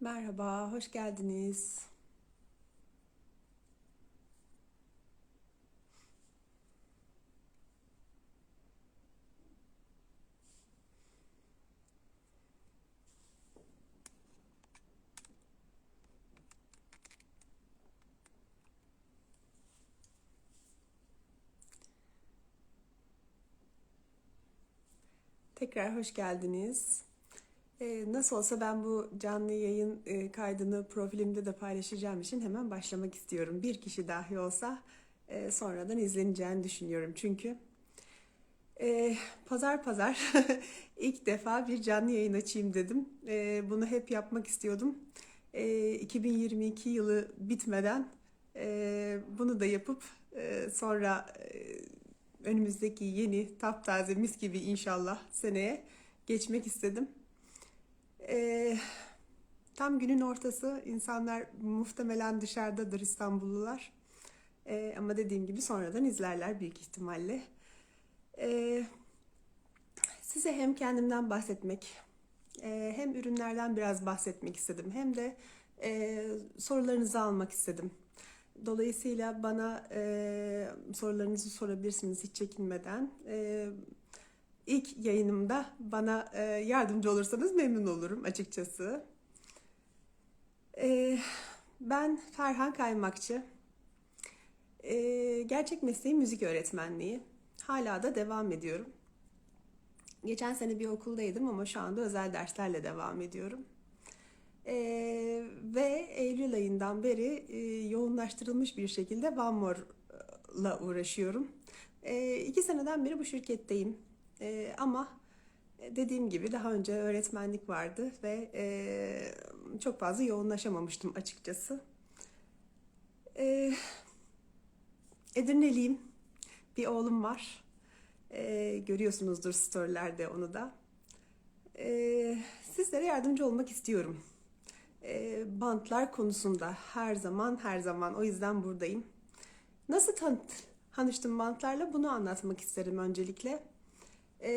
Merhaba, hoş geldiniz. Tekrar hoş geldiniz. Ee, nasıl olsa ben bu canlı yayın e, kaydını profilimde de paylaşacağım için hemen başlamak istiyorum. Bir kişi dahi olsa e, sonradan izleneceğini düşünüyorum. Çünkü e, pazar pazar ilk defa bir canlı yayın açayım dedim. Bunu hep yapmak istiyordum. E, 2022 yılı bitmeden bunu da yapıp sonra önümüzdeki yeni taptaze mis gibi inşallah seneye geçmek istedim. Ee, tam günün ortası insanlar muhtemelen dışarıdadır İstanbullular. Ee, ama dediğim gibi sonradan izlerler büyük ihtimalle. Ee, size hem kendimden bahsetmek e, hem ürünlerden biraz bahsetmek istedim. Hem de e, sorularınızı almak istedim. Dolayısıyla bana e, sorularınızı sorabilirsiniz hiç çekinmeden. E, ilk yayınımda bana e, yardımcı olursanız memnun olurum açıkçası. E, ben Ferhan Kaymakçı. E, gerçek mesleğim müzik öğretmenliği. Hala da devam ediyorum. Geçen sene bir okuldaydım ama şu anda özel derslerle devam ediyorum. Ee, ve Eylül ayından beri e, yoğunlaştırılmış bir şekilde One More'la uğraşıyorum. E, iki seneden beri bu şirketteyim. E, ama dediğim gibi daha önce öğretmenlik vardı ve e, çok fazla yoğunlaşamamıştım açıkçası. E, Edirneliyim. Bir oğlum var. E, görüyorsunuzdur storylerde onu da. E, sizlere yardımcı olmak istiyorum e, bantlar konusunda her zaman her zaman o yüzden buradayım. Nasıl tan tanıştım bantlarla bunu anlatmak isterim öncelikle. E,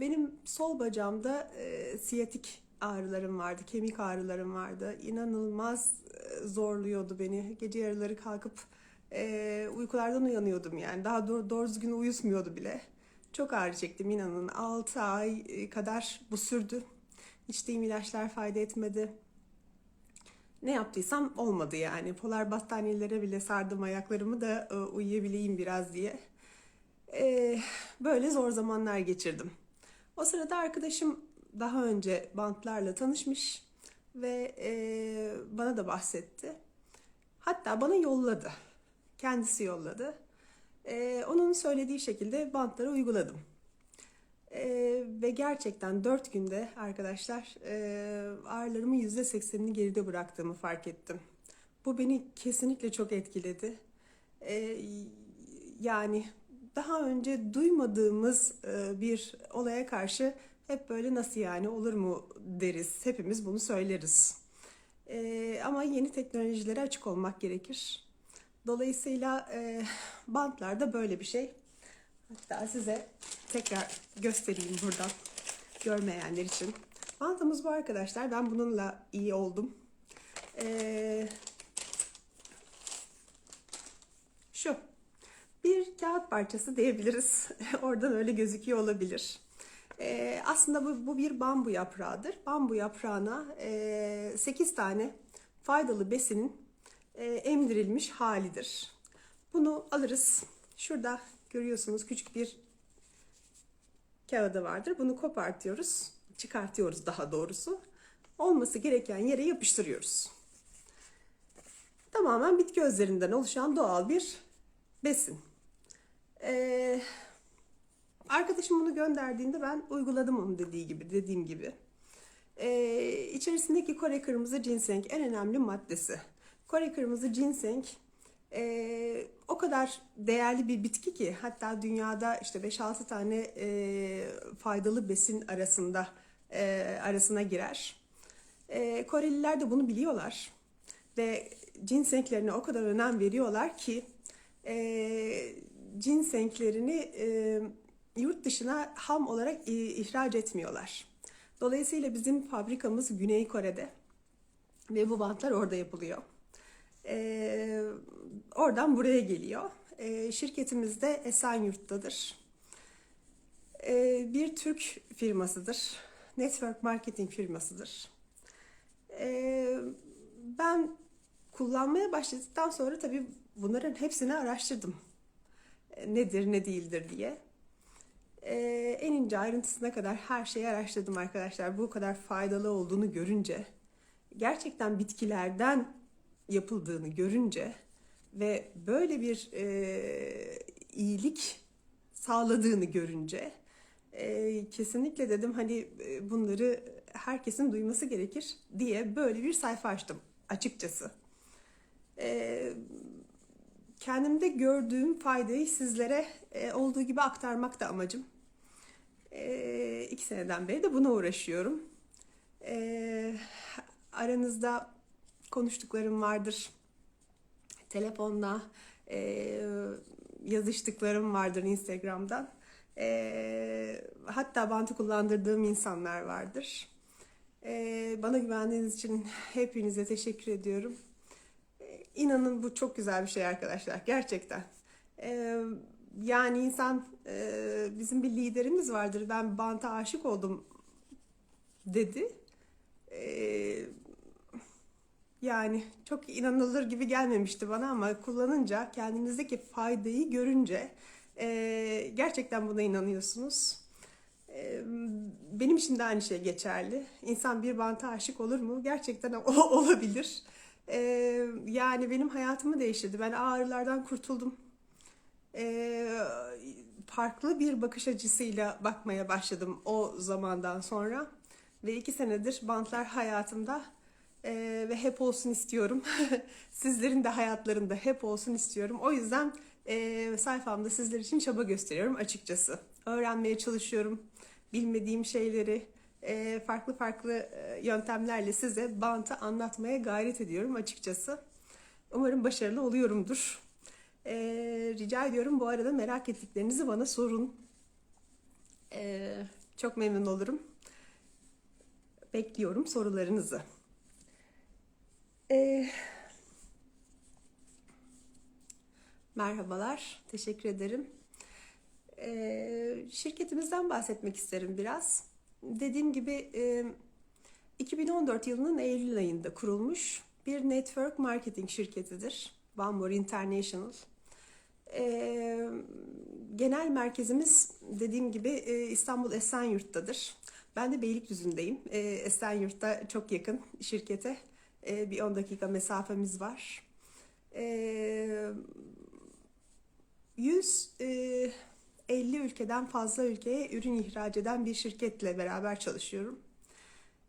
benim sol bacağımda e, siyatik ağrılarım vardı, kemik ağrılarım vardı. İnanılmaz e, zorluyordu beni. Gece yarıları kalkıp e, uykulardan uyanıyordum yani. Daha doğru, doğru düzgün uyutmuyordu bile. Çok ağrı çektim inanın. 6 ay kadar bu sürdü. İçtiğim ilaçlar fayda etmedi ne yaptıysam olmadı yani. Polar battaniyelere bile sardım ayaklarımı da e, uyuyabileyim biraz diye. E, böyle zor zamanlar geçirdim. O sırada arkadaşım daha önce bantlarla tanışmış ve e, bana da bahsetti. Hatta bana yolladı. Kendisi yolladı. Onun söylediği şekilde bantları uyguladım. Ee, ve gerçekten 4 günde arkadaşlar e, ağrılarımın %80'ini geride bıraktığımı fark ettim. Bu beni kesinlikle çok etkiledi. Ee, yani daha önce duymadığımız e, bir olaya karşı hep böyle nasıl yani olur mu deriz. Hepimiz bunu söyleriz. Ee, ama yeni teknolojilere açık olmak gerekir. Dolayısıyla e, bantlar da böyle bir şey. Hatta size tekrar göstereyim buradan görmeyenler için. Bantamız bu arkadaşlar. Ben bununla iyi oldum. Şu. Bir kağıt parçası diyebiliriz. Oradan öyle gözüküyor olabilir. Ee, aslında bu, bu bir bambu yaprağıdır. Bambu yaprağına e, 8 tane faydalı besinin e, emdirilmiş halidir. Bunu alırız. Şurada görüyorsunuz küçük bir kağıdı vardır. Bunu kopartıyoruz. Çıkartıyoruz daha doğrusu. Olması gereken yere yapıştırıyoruz. Tamamen bitki özlerinden oluşan doğal bir besin. Ee, arkadaşım bunu gönderdiğinde ben uyguladım onu dediği gibi, dediğim gibi. Ee, içerisindeki Kore kırmızı ginseng en önemli maddesi. Kore kırmızı ginseng e, o kadar değerli bir bitki ki hatta dünyada işte 5-6 tane e, faydalı besin arasında e, arasına girer. E, Koreliler de bunu biliyorlar ve ginsenglerine o kadar önem veriyorlar ki e, ginsenglerini e, yurt dışına ham olarak ihraç etmiyorlar. Dolayısıyla bizim fabrikamız Güney Kore'de Ve bu bantlar orada yapılıyor. Ee, oradan buraya geliyor. Ee, şirketimiz de Esenyurt'tadır. Ee, bir Türk firmasıdır. Network marketing firmasıdır. Ee, ben kullanmaya başladıktan sonra tabii bunların hepsini araştırdım. Nedir, ne değildir diye. Ee, en ince ayrıntısına kadar her şeyi araştırdım arkadaşlar. Bu kadar faydalı olduğunu görünce, gerçekten bitkilerden yapıldığını görünce ve böyle bir e, iyilik sağladığını görünce e, kesinlikle dedim hani e, bunları herkesin duyması gerekir diye böyle bir sayfa açtım açıkçası. E, kendimde gördüğüm faydayı sizlere e, olduğu gibi aktarmak da amacım. E, iki seneden beri de buna uğraşıyorum. E, aranızda konuştuklarım vardır. Telefonla e, yazıştıklarım vardır Instagram'dan. E, hatta bantı kullandırdığım insanlar vardır. Bana güvendiğiniz için hepinize teşekkür ediyorum. İnanın bu çok güzel bir şey arkadaşlar. Gerçekten. E, yani insan e, bizim bir liderimiz vardır. Ben banta aşık oldum dedi. E, yani çok inanılır gibi gelmemişti bana ama kullanınca kendinizdeki faydayı görünce e, gerçekten buna inanıyorsunuz. E, benim için de aynı şey geçerli. İnsan bir banta aşık olur mu? Gerçekten o olabilir. E, yani benim hayatımı değiştirdi. Ben ağrılardan kurtuldum. E, farklı bir bakış açısıyla bakmaya başladım o zamandan sonra. Ve iki senedir bantlar hayatımda ee, ve hep olsun istiyorum. Sizlerin de hayatlarında hep olsun istiyorum. O yüzden e, sayfamda sizler için çaba gösteriyorum açıkçası. Öğrenmeye çalışıyorum. Bilmediğim şeyleri e, farklı farklı e, yöntemlerle size bantı anlatmaya gayret ediyorum açıkçası. Umarım başarılı oluyorumdur. E, rica ediyorum bu arada merak ettiklerinizi bana sorun. E, çok memnun olurum. Bekliyorum sorularınızı. Ee, merhabalar, teşekkür ederim. Ee, şirketimizden bahsetmek isterim biraz. Dediğim gibi e, 2014 yılının Eylül ayında kurulmuş bir network marketing şirketidir. More International. Genel merkezimiz dediğim gibi İstanbul Esenyurt'tadır. Ben de Beylikdüzü'ndeyim. E, Esenyurt'ta çok yakın şirkete. Bir 10 dakika mesafemiz var. E, 150 e, ülkeden fazla ülkeye ürün ihraç eden bir şirketle beraber çalışıyorum.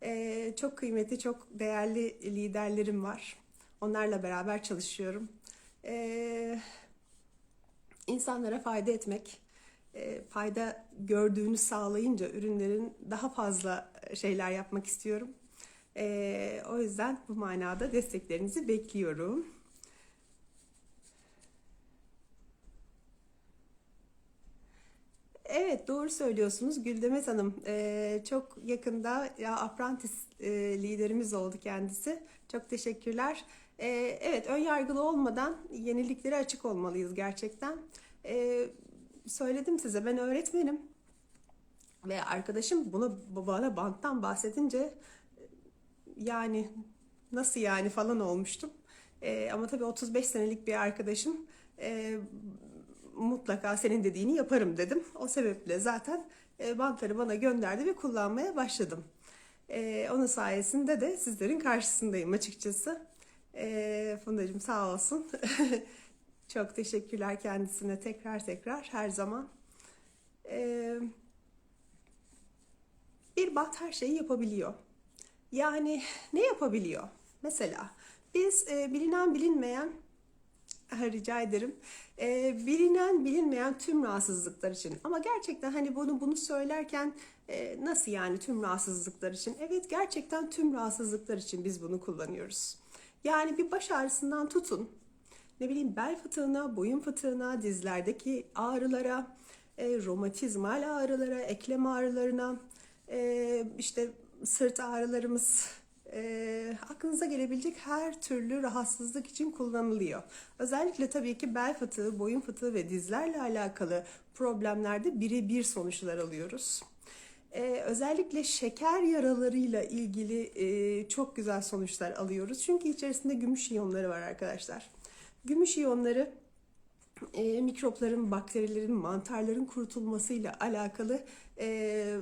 E, çok kıymetli, çok değerli liderlerim var. Onlarla beraber çalışıyorum. E, insanlara fayda etmek, e, fayda gördüğünü sağlayınca ürünlerin daha fazla şeyler yapmak istiyorum. E, o yüzden bu manada desteklerinizi bekliyorum. Evet doğru söylüyorsunuz Güldemet Hanım. Ee, çok yakında ya Apprentice e, liderimiz oldu kendisi. Çok teşekkürler. Ee, evet ön yargılı olmadan yeniliklere açık olmalıyız gerçekten. Ee, söyledim size ben öğretmenim. Ve arkadaşım bunu bana banttan bahsedince yani nasıl yani falan olmuştum. E, ama tabii 35 senelik bir arkadaşım e, mutlaka senin dediğini yaparım dedim. O sebeple zaten e, bantları bana gönderdi ve kullanmaya başladım. E, onun sayesinde de sizlerin karşısındayım açıkçası. E, Fundacığım sağ olsun. Çok teşekkürler kendisine tekrar tekrar her zaman. E, bir bant her şeyi yapabiliyor. Yani ne yapabiliyor? Mesela biz e, bilinen bilinmeyen rica ederim. E, bilinen bilinmeyen tüm rahatsızlıklar için ama gerçekten hani bunu bunu söylerken e, nasıl yani tüm rahatsızlıklar için? Evet gerçekten tüm rahatsızlıklar için biz bunu kullanıyoruz. Yani bir baş ağrısından tutun ne bileyim bel fıtığına, boyun fıtığına, dizlerdeki ağrılara, e, romatizmal ağrılara, eklem ağrılarına, e, işte sırt ağrılarımız e, aklınıza gelebilecek her türlü rahatsızlık için kullanılıyor. Özellikle tabii ki bel fıtığı, boyun fıtığı ve dizlerle alakalı problemlerde birebir sonuçlar alıyoruz. Ee, özellikle şeker yaralarıyla ilgili e, çok güzel sonuçlar alıyoruz. Çünkü içerisinde gümüş iyonları var arkadaşlar. Gümüş iyonları e, mikropların, bakterilerin, mantarların kurutulmasıyla alakalı e,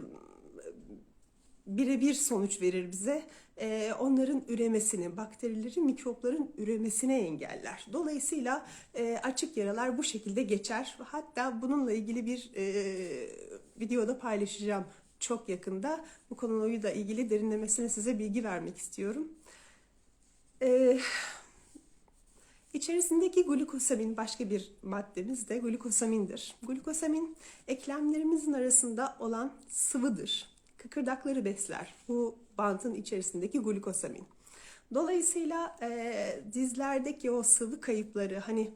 birebir sonuç verir bize. E, onların üremesini, bakterilerin, mikropların üremesine engeller. Dolayısıyla e, açık yaralar bu şekilde geçer. Hatta bununla ilgili bir e, videoda paylaşacağım çok yakında. Bu konuyla ilgili derinlemesine size bilgi vermek istiyorum. Ee, içerisindeki glukosamin başka bir maddemiz de glukosamindir. Glukosamin eklemlerimizin arasında olan sıvıdır. Kıkırdakları besler. Bu bantın içerisindeki glukosamin. Dolayısıyla e, dizlerdeki o sıvı kayıpları hani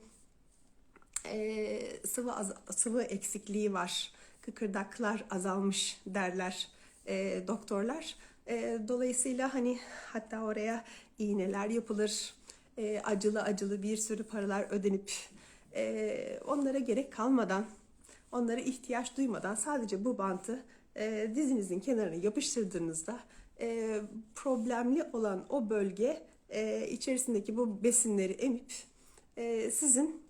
e, sıvı az, sıvı eksikliği var kıkırdaklar azalmış derler e, doktorlar. E, dolayısıyla hani hatta oraya iğneler yapılır, e, acılı acılı bir sürü paralar ödenip e, onlara gerek kalmadan, onlara ihtiyaç duymadan sadece bu bantı e, dizinizin kenarına yapıştırdığınızda e, problemli olan o bölge e, içerisindeki bu besinleri emip e, sizin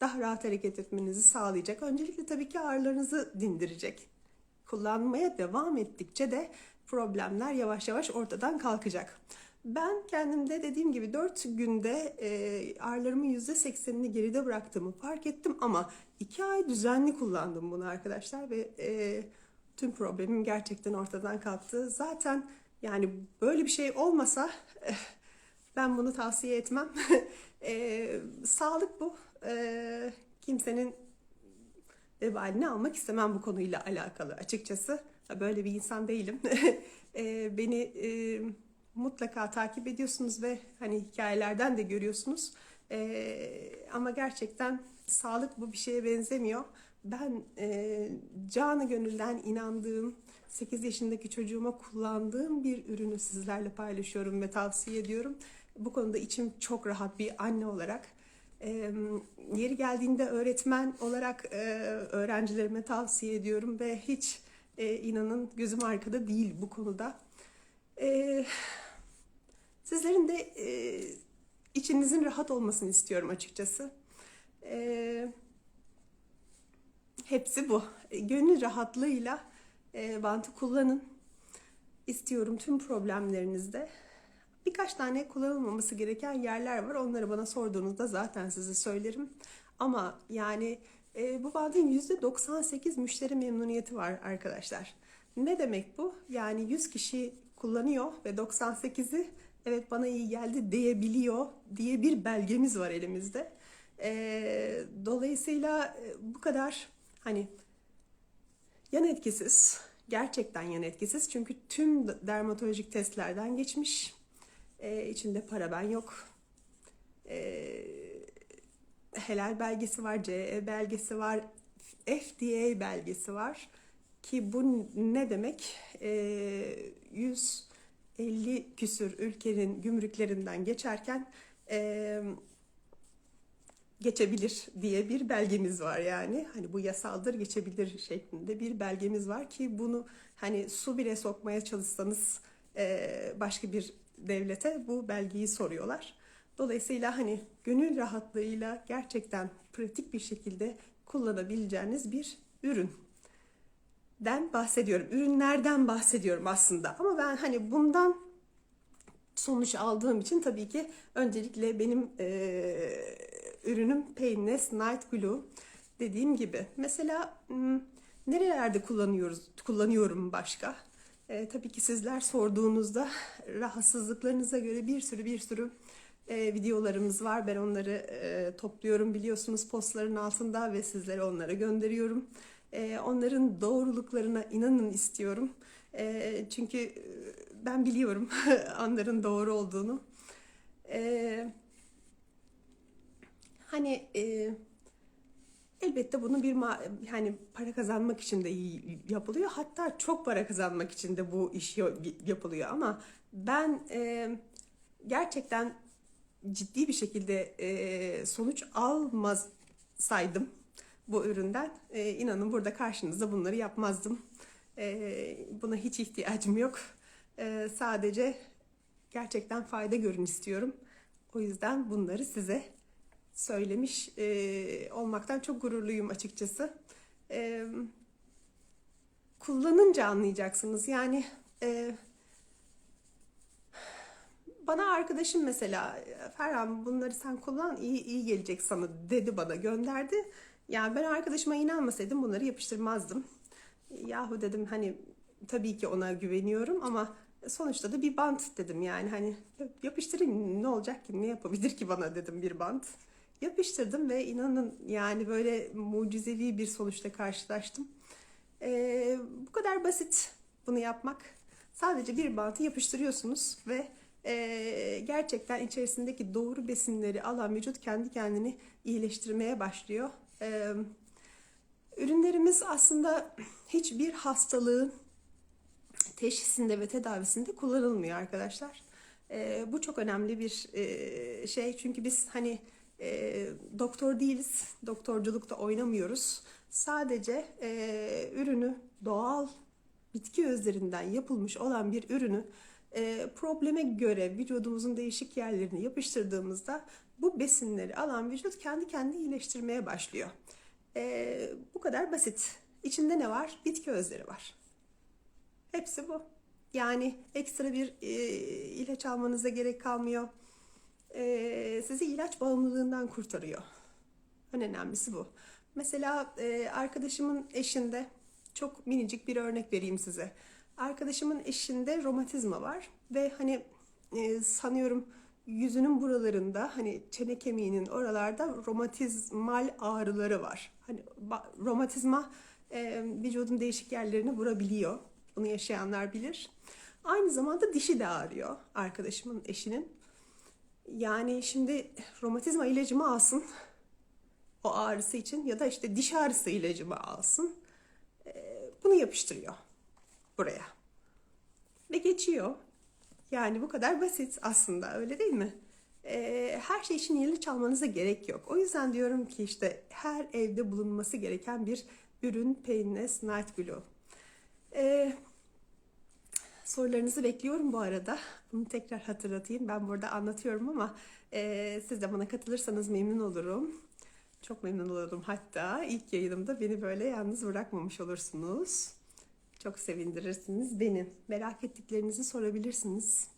daha rahat hareket etmenizi sağlayacak. Öncelikle tabii ki ağrılarınızı dindirecek. Kullanmaya devam ettikçe de problemler yavaş yavaş ortadan kalkacak. Ben kendimde dediğim gibi 4 günde e, ağrılarımın %80'ini geride bıraktığımı fark ettim ama 2 ay düzenli kullandım bunu arkadaşlar ve e, tüm problemim gerçekten ortadan kalktı. Zaten yani böyle bir şey olmasa eh, ben bunu tavsiye etmem. e, sağlık bu e, kimsenin vebalini almak istemem bu konuyla alakalı açıkçası. Böyle bir insan değilim. e, beni e, mutlaka takip ediyorsunuz ve hani hikayelerden de görüyorsunuz. E, ama gerçekten sağlık bu bir şeye benzemiyor. Ben e, canı gönülden inandığım, 8 yaşındaki çocuğuma kullandığım bir ürünü sizlerle paylaşıyorum ve tavsiye ediyorum. Bu konuda içim çok rahat bir anne olarak e, yeri geldiğinde öğretmen olarak e, öğrencilerime tavsiye ediyorum ve hiç e, inanın gözüm arkada değil bu konuda. E, sizlerin de e, içinizin rahat olmasını istiyorum açıkçası. E, hepsi bu. E, gönül rahatlığıyla e, bantı kullanın. istiyorum tüm problemlerinizde. Birkaç tane kullanılmaması gereken yerler var. Onları bana sorduğunuzda zaten size söylerim. Ama yani e, bu bandın %98 müşteri memnuniyeti var arkadaşlar. Ne demek bu? Yani 100 kişi kullanıyor ve 98'i evet bana iyi geldi diyebiliyor diye bir belgemiz var elimizde. E, dolayısıyla e, bu kadar hani yan etkisiz, gerçekten yan etkisiz çünkü tüm dermatolojik testlerden geçmiş e, içinde paraben yok. E, helal belgesi var, CE belgesi var, FDA belgesi var. Ki bu ne demek? E, 150 küsür ülkenin gümrüklerinden geçerken e, geçebilir diye bir belgemiz var yani. Hani bu yasaldır geçebilir şeklinde bir belgemiz var ki bunu hani su bile sokmaya çalışsanız e, başka bir devlete bu belgeyi soruyorlar. Dolayısıyla hani gönül rahatlığıyla gerçekten pratik bir şekilde kullanabileceğiniz bir ürün den bahsediyorum. Ürünlerden bahsediyorum aslında. Ama ben hani bundan sonuç aldığım için tabii ki öncelikle benim e, ürünüm Painless Night Glue dediğim gibi. Mesela nerelerde kullanıyoruz kullanıyorum başka? E, tabii ki sizler sorduğunuzda rahatsızlıklarınıza göre bir sürü bir sürü e, videolarımız var. Ben onları e, topluyorum biliyorsunuz postların altında ve sizlere onlara gönderiyorum. E, onların doğruluklarına inanın istiyorum. E, çünkü e, ben biliyorum onların doğru olduğunu. E, hani e, Elbette bunu bir yani para kazanmak için de iyi yapılıyor. Hatta çok para kazanmak için de bu iş yo- yapılıyor. Ama ben e, gerçekten ciddi bir şekilde e, sonuç almasaydım bu üründen e, inanın burada karşınızda bunları yapmazdım. E, buna hiç ihtiyacım yok. E, sadece gerçekten fayda görün istiyorum. O yüzden bunları size söylemiş e, olmaktan çok gururluyum açıkçası. E, kullanınca anlayacaksınız. Yani e, bana arkadaşım mesela Ferhan bunları sen kullan iyi iyi gelecek sana dedi bana gönderdi. Yani ben arkadaşıma inanmasaydım bunları yapıştırmazdım. Yahu dedim hani tabii ki ona güveniyorum ama sonuçta da bir bant dedim yani hani yapıştırayım ne olacak ki ne yapabilir ki bana dedim bir bant. Yapıştırdım ve inanın yani böyle mucizevi bir sonuçla karşılaştım. Ee, bu kadar basit bunu yapmak. Sadece bir bantı yapıştırıyorsunuz ve e, gerçekten içerisindeki doğru besinleri alan vücut kendi kendini iyileştirmeye başlıyor. Ee, ürünlerimiz aslında hiçbir hastalığın teşhisinde ve tedavisinde kullanılmıyor arkadaşlar. Ee, bu çok önemli bir e, şey çünkü biz hani e, doktor değiliz, doktorculukta oynamıyoruz. Sadece e, ürünü doğal bitki özlerinden yapılmış olan bir ürünü e, probleme göre vücudumuzun değişik yerlerine yapıştırdığımızda bu besinleri alan vücut kendi kendini iyileştirmeye başlıyor. E, bu kadar basit. İçinde ne var? Bitki özleri var. Hepsi bu. Yani ekstra bir e, ilaç almanıza gerek kalmıyor. E, sizi ilaç bağımlılığından kurtarıyor. En önemlisi bu. Mesela e, arkadaşımın eşinde çok minicik bir örnek vereyim size. Arkadaşımın eşinde romatizma var ve hani e, sanıyorum yüzünün buralarında hani çene kemiğinin oralarda romatizmal ağrıları var. Hani romatizma e, vücudun değişik yerlerini vurabiliyor. Bunu yaşayanlar bilir. Aynı zamanda dişi de ağrıyor arkadaşımın eşinin. Yani şimdi romatizma ilacımı alsın o ağrısı için ya da işte diş ağrısı ilacımı alsın. Ee, bunu yapıştırıyor buraya. Ve geçiyor. Yani bu kadar basit aslında öyle değil mi? Ee, her şey için ilaç çalmanıza gerek yok. O yüzden diyorum ki işte her evde bulunması gereken bir ürün Painless Night Glow. Ee, sorularınızı bekliyorum bu arada. Bunu tekrar hatırlatayım. Ben burada anlatıyorum ama e, siz de bana katılırsanız memnun olurum. Çok memnun olurum hatta. ilk yayınımda beni böyle yalnız bırakmamış olursunuz. Çok sevindirirsiniz beni. Merak ettiklerinizi sorabilirsiniz.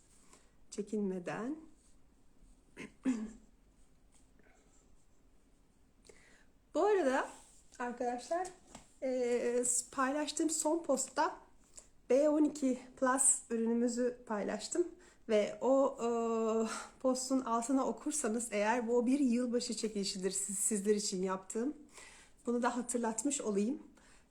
Çekinmeden. Bu arada arkadaşlar e, paylaştığım son postta B12 Plus ürünümüzü paylaştım. Ve o e, postun altına okursanız eğer bu bir yılbaşı çekilişidir siz, sizler için yaptığım. Bunu da hatırlatmış olayım.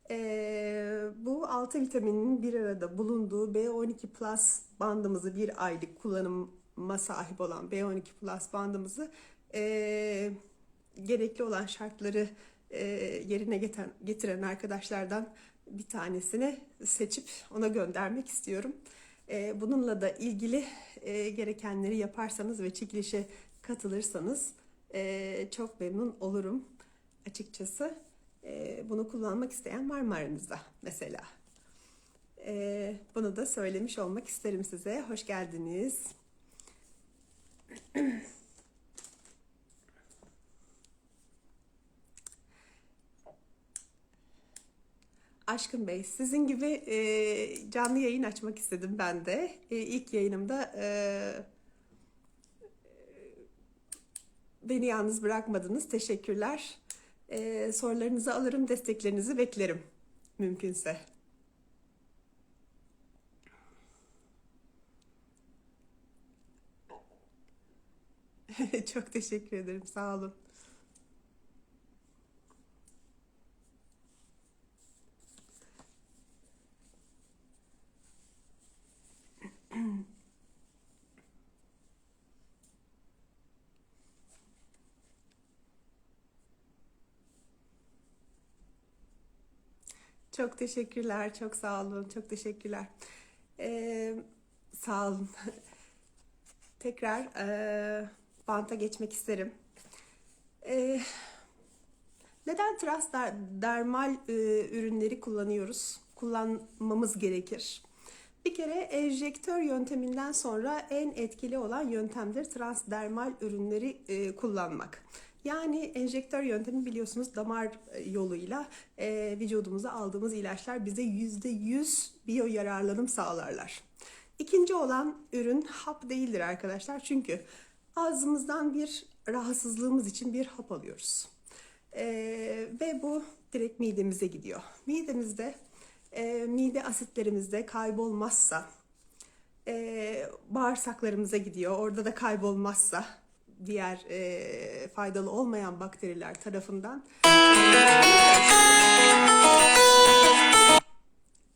E, bu 6 vitaminin bir arada bulunduğu B12 Plus bandımızı bir aylık kullanıma sahip olan B12 Plus bandımızı e, gerekli olan şartları e, yerine getiren, getiren arkadaşlardan bir tanesini seçip ona göndermek istiyorum. E, bununla da ilgili e, gerekenleri yaparsanız ve çekilişe katılırsanız e, çok memnun olurum açıkçası. Bunu kullanmak isteyen var mı aranızda mesela? Bunu da söylemiş olmak isterim size. Hoş geldiniz. Aşkın Bey, sizin gibi e, canlı yayın açmak istedim ben de. E, ilk yayınımda e, beni yalnız bırakmadınız. Teşekkürler. E, sorularınızı alırım, desteklerinizi beklerim mümkünse. Çok teşekkür ederim. Sağ olun. Çok teşekkürler, çok sağ olun, çok teşekkürler. Ee, sağ olun. Tekrar e, banta geçmek isterim. Ee, neden transdermal e, ürünleri kullanıyoruz? Kullanmamız gerekir. Bir kere enjektör yönteminden sonra en etkili olan yöntemdir transdermal ürünleri e, kullanmak. Yani enjektör yöntemi biliyorsunuz damar e, yoluyla e, vücudumuza aldığımız ilaçlar bize %100 biyo yararlanım sağlarlar. İkinci olan ürün hap değildir arkadaşlar. Çünkü ağzımızdan bir rahatsızlığımız için bir hap alıyoruz. E, ve bu direkt midemize gidiyor. Midemizde e, mide asitlerimizde kaybolmazsa e, bağırsaklarımıza gidiyor. Orada da kaybolmazsa diğer e, faydalı olmayan bakteriler tarafından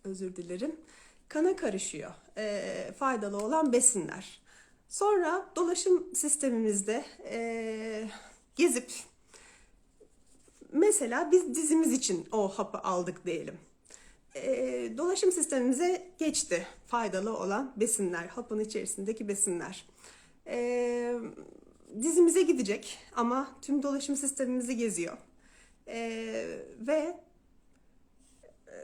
özür dilerim kana karışıyor. E, faydalı olan besinler. Sonra dolaşım sistemimizde e, gezip mesela biz dizimiz için o hapı aldık diyelim. E, dolaşım sistemimize geçti faydalı olan besinler, hapın içerisindeki besinler. E, dizimize gidecek ama tüm dolaşım sistemimizi geziyor. E, ve e,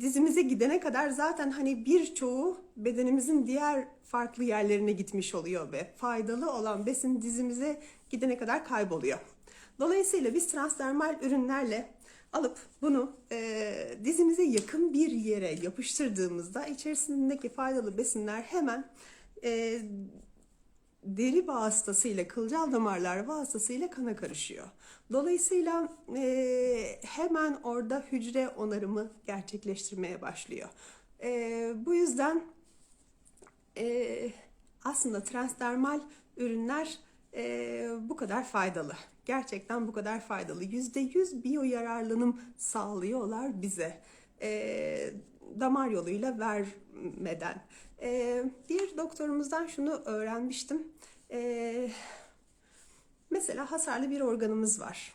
dizimize gidene kadar zaten hani birçoğu bedenimizin diğer farklı yerlerine gitmiş oluyor ve faydalı olan besin dizimize gidene kadar kayboluyor. Dolayısıyla biz transdermal ürünlerle alıp bunu e, dizimize yakın bir yere yapıştırdığımızda içerisindeki faydalı besinler hemen e, deri vasıtasıyla, kılcal damarlar vasıtasıyla kana karışıyor. Dolayısıyla e, hemen orada hücre onarımı gerçekleştirmeye başlıyor. E, bu yüzden e, aslında transdermal ürünler e, bu kadar faydalı. Gerçekten bu kadar faydalı. %100 biyo yararlanım sağlıyorlar bize. E, damar yoluyla vermeden. E, bir doktorumuzdan şunu öğrenmiştim. E, mesela hasarlı bir organımız var.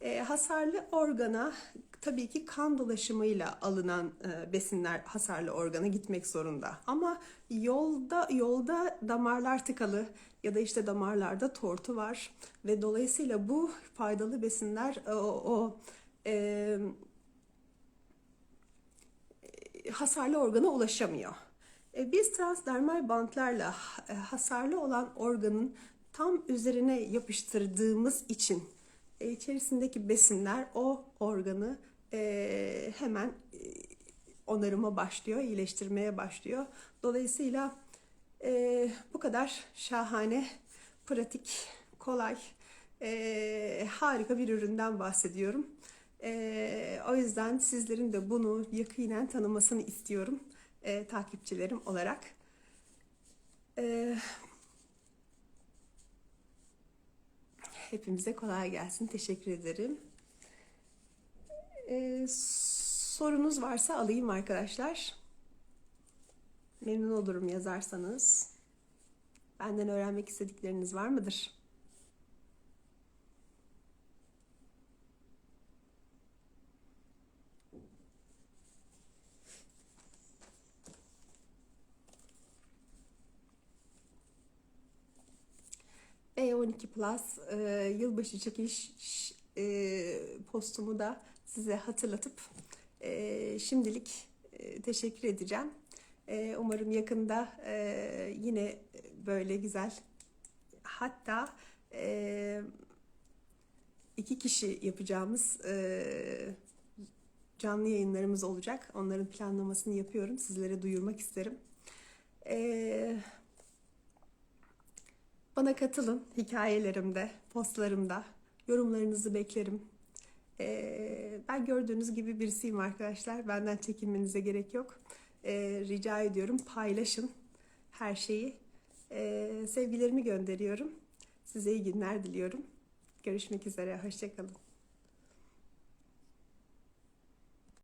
E, hasarlı organa tabii ki kan dolaşımıyla alınan e, besinler hasarlı organa gitmek zorunda. Ama yolda yolda damarlar tıkalı ya da işte damarlarda tortu var ve dolayısıyla bu faydalı besinler o, o e, hasarlı organa ulaşamıyor. E, biz transdermal bantlarla e, hasarlı olan organın tam üzerine yapıştırdığımız için e, içerisindeki besinler o organı hemen onarıma başlıyor, iyileştirmeye başlıyor. Dolayısıyla bu kadar şahane, pratik, kolay, harika bir üründen bahsediyorum. O yüzden sizlerin de bunu yakinen tanımasını istiyorum e, takipçilerim olarak. E, hepimize kolay gelsin. Teşekkür ederim. E, sorunuz varsa alayım arkadaşlar. Memnun olurum yazarsanız. Benden öğrenmek istedikleriniz var mıdır? B12 Plus e, yılbaşı çekiliş e, postumu da size hatırlatıp e, şimdilik e, teşekkür edeceğim. E, umarım yakında e, yine böyle güzel hatta e, iki kişi yapacağımız e, canlı yayınlarımız olacak. Onların planlamasını yapıyorum. Sizlere duyurmak isterim. Eee bana katılın hikayelerimde, postlarımda. Yorumlarınızı beklerim. Ee, ben gördüğünüz gibi birisiyim arkadaşlar. Benden çekinmenize gerek yok. Ee, rica ediyorum paylaşın her şeyi. Ee, sevgilerimi gönderiyorum. Size iyi günler diliyorum. Görüşmek üzere. Hoşçakalın.